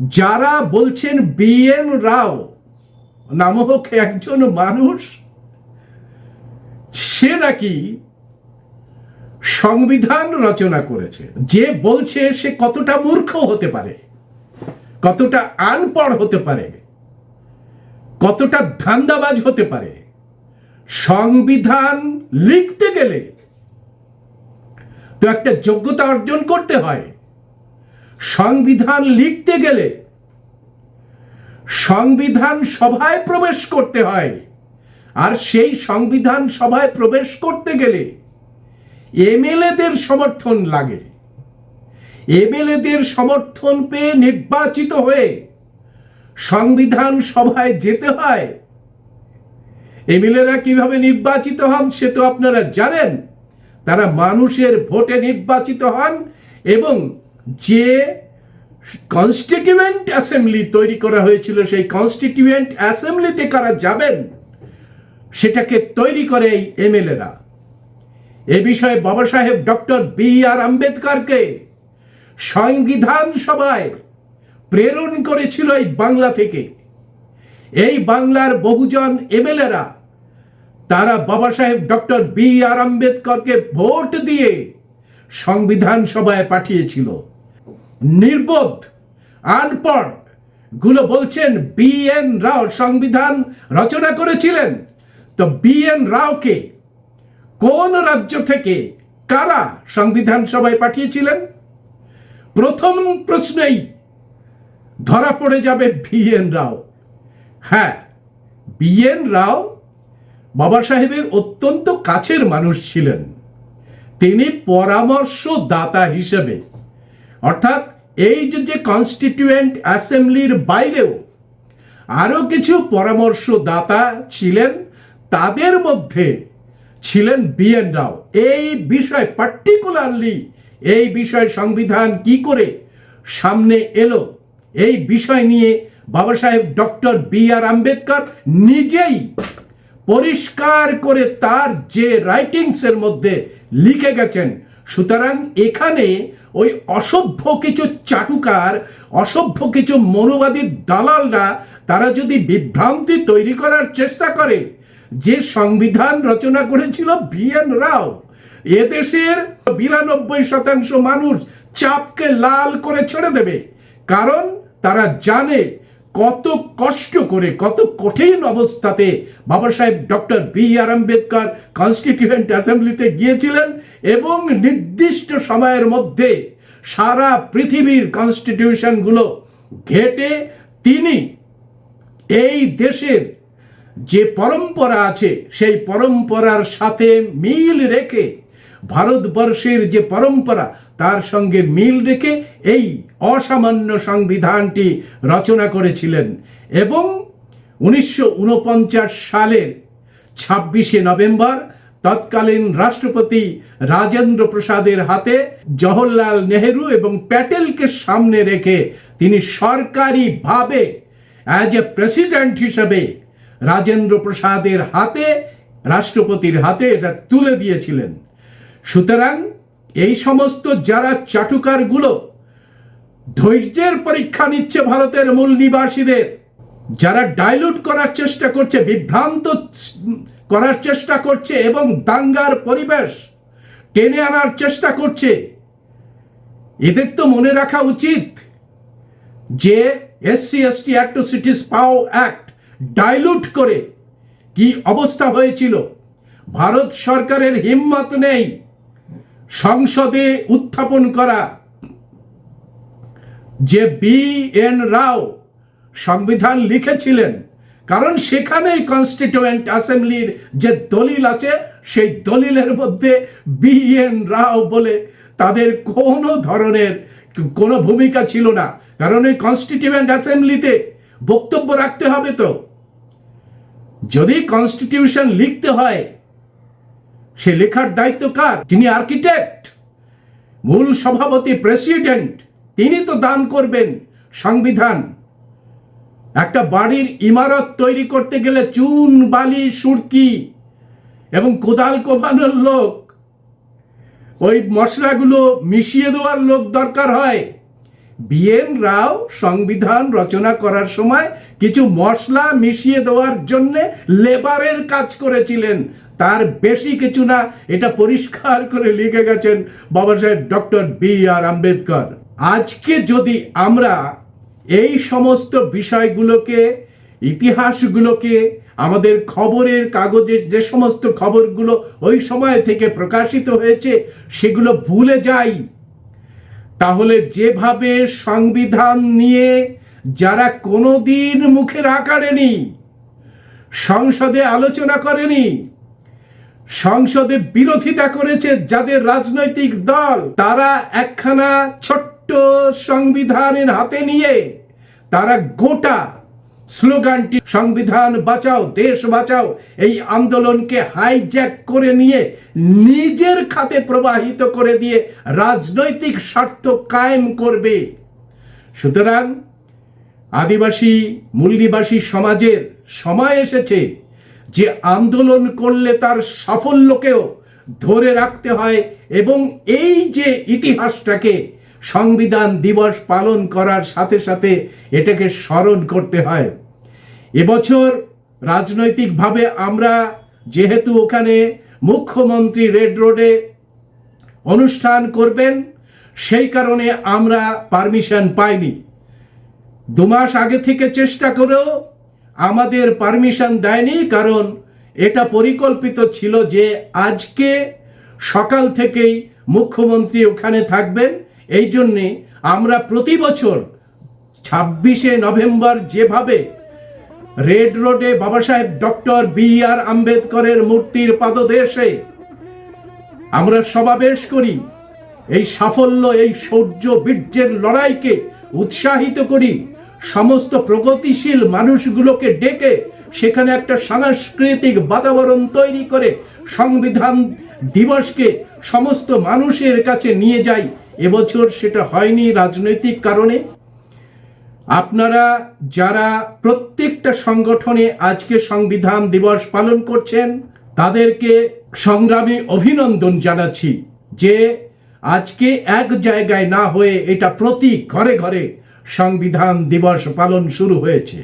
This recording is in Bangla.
যারা বলছেন বিএন রাও নামক একজন মানুষ, সে নাকি সংবিধান রচনা করেছে। যে বলছে সে কতটা মূর্খ হতে পারে, কতটা আনপড় হতে পারে, কতটা ধান্দাবাজ হতে পারে, সংবিধান লিখতে গেলে তো একটা যোগ্যতা অর্জন করতে হয়। সংবিধান লিখতে গেলে সংবিধান সভায় প্রবেশ করতে হয়। আর সেই সংবিধান সভায় প্রবেশ করতে গেলে এমএলএদের সমর্থন লাগে। এমএলএদের সমর্থন পেয়ে নির্বাচিত হয়ে সংবিধান সভায় যেতে হয়। এমএলএরা কীভাবে নির্বাচিত হন সে তো আপনারা জানেন। তারা মানুষের ভোটে নির্বাচিত হন এবং যে কনস্টিটিউয়েন্ট অ্যাসেম্বলি তৈরি করা হয়েছিল, সেই কনস্টিটিউয়েন্ট অ্যাসেম্বলিতে কারা যাবেন, সেটাকে তৈরি করে এই এমএলএরা এ বিষয়ে বাবা সাহেব ডক্টর বি আর আম্বেদকরকে সংবিধান সভায় প্রেরণ করেছিল এই বাংলা থেকে। এই বাংলার বহুজন এমএলএরা তারা Baba Saheb doctor B R আম্বেদকরকে vote দিয়ে সংবিধান সভায় পাঠিয়েছিল। নির্বোধ আনপড়গুলো বলছেন বি এন রাও সংবিধান রচনা করেছিলেন। তো বি এন রাওকে কোন রাজ্য থেকে কারা সংবিধান সভায় পাঠিয়েছিলেন? প্রথম প্রশ্নেই ধরা পড়ে যাবে বি এন রাও হ্যাঁ বি এন রাও বাবা সাহেবের অত্যন্ত কাছের মানুষ ছিলেন। তিনি পরামর্শদাতা হিসেবে, অর্থাৎ এই যে কনস্টিটিউয়েন্ট অ্যাসেম্বলির বাইরেও আরও কিছু পরামর্শদাতা ছিলেন, তাদের মধ্যে ছিলেন বিএন রাও। এই বিষয় পার্টিকুলারলি এই বিষয় সংবিধান কি করে সামনে এলো, এই বিষয় নিয়ে বাবা Saheb doctor B R Ambedkar নিজেই পরিষ্কার করে তার যে রাইটিংসের মধ্যে লিখে গেছেন। সুতরাং এখানে ওই অসভ্য কিছু চাটুকার, অসভ্য কিছু মনোবাদী দালালরা তারা যদি বিভ্রান্তি তৈরি করার চেষ্টা করে, যে সংবিধান রচনা করেছিল বি এন রাও এদেশের বিরানব্বই শতাংশ মানুষ চাপকে লাল করে ছেড়ে দেবে। কারণ তারা জানে কত কষ্ট করে, কত কঠিন অবস্থাতে Baba Saheb doctor B R Ambedkar constituent অ্যাসেম্বলিতে গিয়েছিলেন এবং নির্দিষ্ট সময়ের মধ্যে সারা পৃথিবীর কনস্টিটিউশনগুলো ঘেটে তিনি এই দেশের যে পরম্পরা আছে, সেই পরম্পরার সাথে মিল রেখে, ভারতবর্ষের যে পরম্পরা, তার সঙ্গে মিল রেখে এই অসামান্য সংবিধানটি রচনা করেছিলেন এবং উনিশশো উনপঞ্চাশ সালের ছাব্বিশে নভেম্বর তৎকালীন রাষ্ট্রপতি রাজেন্দ্র প্রসাদের হাতে জওহরলাল নেহেরু এবং প্যাটেলকে সামনে রেখে তিনি সরকারিভাবে অ্যাজ এ প্রেসিডেন্ট হিসেবে রাজেন্দ্র প্রসাদের হাতে, রাষ্ট্রপতির হাতে এটা তুলে দিয়েছিলেন। সুতরাং এই সমস্ত যারা চাটুকারগুলো ধৈর্যের পরীক্ষা নিচ্ছে ভারতের মূল নিবাসীদের। যারা ডাইলুট করার চেষ্টা করছে, বিভ্রান্ত করার চেষ্টা করছে এবং দাঙ্গার পরিবেশ টেনে আনার চেষ্টা করছে। এদের তো মনে রাখা উচিত যে এসসি এসটি সিটিস পাও অ্যাক্ট ডাইলুট করে কি অবস্থা হয়েছিল। ভারত সরকারের হিম্মত নেই সংসদে উত্থাপন করা। যে বি এন রাও সংবিধান লিখেছিলেন, কারণ সেখানেই কনস্টিটিউয়েন্ট অ্যাসেম্বলির যে দলিল আছে, সেই দলিলের মধ্যে বি এন রাও বলে তাদের কোনো ধরনের কোনো ভূমিকা ছিল না। কারণ এই কনস্টিটিউয়েন্ট অ্যাসেম্বলিতে বক্তব্য রাখতে হবে তো। যদি কনস্টিটিউশন লিখতে হয়, সে লেখার দায়িত্ব কার? যিনি আর্কিটেক্ট মূল সভাপতি প্রেসিডেন্ট তিনি তো দান করবেন। সংবিধান। একটা বাড়ির ইমারত তৈরি করতে গেলে চুন, বালি, সুরকি এবং কোদাল কোপানোর লোক, ওই মশলাগুলো মিশিয়ে দেওয়ার লোক দরকার হয়। বিএন রাও সংবিধান রচনা করার সময় কিছু মশলা মিশিয়ে দেওয়ার জন্যে লেবারের কাজ করেছিলেন। তার বেশি কিছু না, এটা পরিষ্কার করে লিখে গেছেন বাবা Saheb doctor B R Ambedkar. আজকে যদি আমরা এই সমস্ত বিষয়গুলোকে, ইতিহাসগুলোকে, আমাদের খবরের কাগজের যে সমস্ত খবরগুলো ওই সময় থেকে প্রকাশিত হয়েছে, সেগুলো ভুলে যাই। তাহলে যেভাবে সংবিধান নিয়ে যারা কোনো কোনোদিন মুখে রাখাড়েনি সংসদে আলোচনা করেনি, সংসদে বিরোধিতা করেছে যাদের রাজনৈতিক দল, তারা একখানা ছোট্ট সংবিধানের হাতে নিয়ে তারা গোটা স্লোগানটি, সংবিধান বাঁচাও, দেশ বাঁচাও এই আন্দোলনকে হাইজ্যাক করে নিয়ে নিজের খাতে প্রবাহিত করে দিয়ে রাজনৈতিক স্বার্থ কায়েম করবে। সুতরাং আদিবাসী, মূলনিবাসী সমাজের সময় এসেছে যে আন্দোলন করলে তার সাফল্যকেও ধরে রাখতে হয় এবং এই যে ইতিহাসটাকে সংবিধান দিবস পালন করার সাথে সাথে এটাকে স্মরণ করতে হয়। এবছর রাজনৈতিকভাবে আমরা যেহেতু ওখানে মুখ্যমন্ত্রী রেড রোডে অনুষ্ঠান করবেন, সেই কারণে আমরা পারমিশন পাইনি। দু মাস আগে থেকে চেষ্টা করেও আমাদের পারমিশন দেয়নি, কারণ এটা পরিকল্পিত ছিল যে আজকে সকাল থেকেই মুখ্যমন্ত্রী ওখানে থাকবেন। এই জন্যে আমরা প্রতি বছর ছাব্বিশে নভেম্বর যেভাবে রেড রোডে বাবা সাহেব ডক্টর বি আর আম্বেদকরের মূর্তির পাদদেশে আমরা সমাবেশ করি, এই সাফল্য, এই শৌর্য বীর্যের লড়াইকে উৎসাহিত করি, সমস্ত প্রগতিশীল মানুষগুলোকে ডেকে সেখানে একটা সাংস্কৃতিক বাতাবরণ তৈরি করে সংবিধান দিবসকে সমস্ত মানুষের কাছে নিয়ে যাই এবছর সেটা হয়নি রাজনৈতিক কারণে। আপনারা যারা প্রত্যেকটা সংগঠনে আজকে সংবিধান দিবস পালন করছেন, তাদেরকে সংগ্রামী অভিনন্দন জানাচ্ছি যে আজকে এক জায়গায় না হয়ে এটা প্রতি ঘরে ঘরে সংবিধান দিবস পালন শুরু হয়েছে।